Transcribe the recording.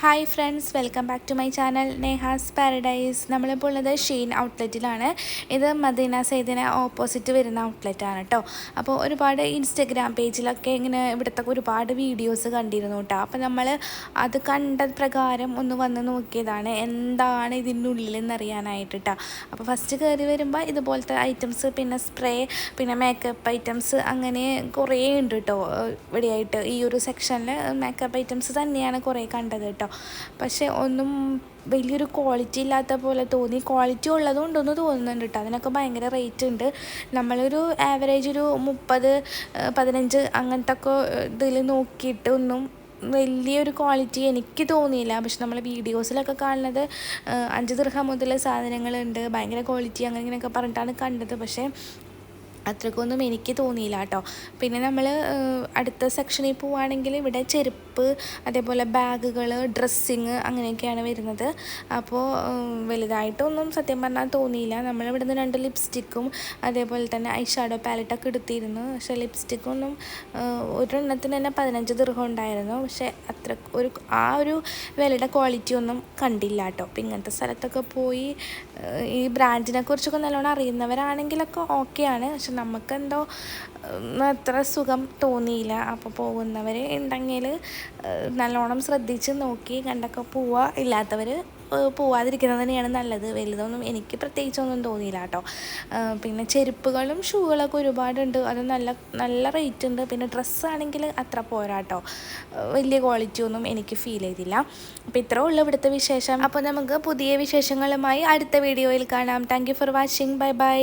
Hi friends welcome back to my channel Neha's paradise നമ്മളിപ്പോൾ ഉള്ളത് Sheen ഔട്ട്ലെറ്റിലാണ്. ഇത് Medina സൈദിന് opposite വരുന്ന ഔട്ട്ലെറ്റാണ് കേട്ടോ അപ്പോൾ ഒരുപാട് ഇൻസ്റ്റഗ്രാം പേജിലൊക്കെ ഇങ്ങനെ ഇവിടുത്തെ ഒരുപാട് വീഡിയോസ് കണ്ടിരുന്നു കേട്ടോ അപ്പോൾ നമ്മൾ അത് കണ്ട പ്രകാരം ഒന്ന് വന്ന് നോക്കിയതാണ്. എന്താണ് ഇതിന്റെ ഉള്ളിൽ അറിയാനായിട്ട് കേട്ടോ അപ്പോൾ ഫസ്റ്റ് കയറി വരുമ്പോൾ ഇതുപോലത്തെ ഐറ്റംസ് പിന്നെ സ്പ്രേ പിന്നെ മേക്കപ്പ് ഐറ്റംസ് അങ്ങനെ കുറേ ഉണ്ട് കേട്ടോ ഇവിടെയായിട്ട് ഈ ഒരു സെക്ഷനിൽ മേക്കപ്പ് ഐറ്റംസ് തന്നെയാണ് കുറേ കണ്ടത് കേട്ടോ പക്ഷേ ഒന്നും വലിയൊരു ക്വാളിറ്റി ഇല്ലാത്ത പോലെ തോന്നി. ക്വാളിറ്റി ഉള്ളതുകൊണ്ടൊന്ന് തോന്നുന്നുണ്ട് കേട്ടോ അതിനൊക്കെ ഭയങ്കര റേറ്റ് ഉണ്ട്. നമ്മളൊരു ആവറേജ് ഒരു മുപ്പത് പതിനഞ്ച് അങ്ങനത്തെ ഒക്കെ ഇതിൽ നോക്കിയിട്ട് ഒന്നും വലിയൊരു ക്വാളിറ്റി എനിക്ക് തോന്നിയില്ല. പക്ഷെ നമ്മൾ വീഡിയോസിലൊക്കെ കാണുന്നത് അഞ്ച് ദീർഘം മുതൽ സാധനങ്ങളുണ്ട് ഭയങ്കര ക്വാളിറ്റി അങ്ങനെ ഇങ്ങനെയൊക്കെ പറഞ്ഞിട്ടാണ് കണ്ടത്. പക്ഷേ അത്രയ്ക്കൊന്നും എനിക്ക് തോന്നിയില്ല കേട്ടോ. പിന്നെ നമ്മൾ അടുത്ത സെക്ഷനിൽ പോവുകയാണെങ്കിൽ ഇവിടെ ചെരുപ്പ് അതേപോലെ ബാഗുകൾ ഡ്രസ്സിങ് അങ്ങനെയൊക്കെയാണ് വരുന്നത്. അപ്പോൾ വലുതായിട്ടൊന്നും സത്യം പറഞ്ഞാൽ തോന്നിയില്ല. നമ്മൾ ഇവിടുന്ന് രണ്ട് ലിപ്സ്റ്റിക്കും അതേപോലെ തന്നെ ഐ ഷാഡോ പാലറ്റൊക്കെ എടുത്തിരുന്നു. പക്ഷെ ലിപ്സ്റ്റിക്കൊന്നും ഒരെണ്ണത്തിന് തന്നെ പതിനഞ്ച് ദീർഘം ഉണ്ടായിരുന്നു. പക്ഷേ അത്ര ഒരു ആ ഒരു വിലയുടെ ക്വാളിറ്റി ഒന്നും കണ്ടില്ല കേട്ടോ. അപ്പം ഇങ്ങനത്തെ സ്ഥലത്തൊക്കെ പോയി ഈ ബ്രാൻഡിനെ കുറിച്ചൊക്കെ നല്ലോണം അറിയുന്നവരാണെങ്കിലൊക്കെ ഓക്കെയാണ് പക്ഷെ നമുക്കെന്തോ അത്ര സുഖം തോന്നിയില്ല. അപ്പോൾ പോകുന്നവർ ഉണ്ടെങ്കിൽ നല്ലോണം ശ്രദ്ധിച്ച് നോക്കി കണ്ടൊക്കെ പോവുക ഇല്ലാത്തവർ പോവാതിരിക്കുന്നത് തന്നെയാണ് നല്ലത്. വലുതൊന്നും എനിക്ക് പ്രത്യേകിച്ചൊന്നും തോന്നിയില്ല കേട്ടോ. പിന്നെ ചെരുപ്പുകളും ഷൂകളൊക്കെ ഒരുപാടുണ്ട്. അത് നല്ല നല്ല റേറ്റ് ഉണ്ട്. പിന്നെ ഡ്രസ്സാണെങ്കിൽ അത്ര പോരാട്ടോ വലിയ ക്വാളിറ്റി ഒന്നും എനിക്ക് ഫീൽ ചെയ്തില്ല. അപ്പോൾ ഇത്രേ ഉള്ളൂ ഇവിടുത്തെ വിശേഷം. അപ്പോൾ നമുക്ക് പുതിയ വിശേഷങ്ങളുമായി അടുത്ത വീഡിയോയിൽ കാണാം. Thank for watching bye bye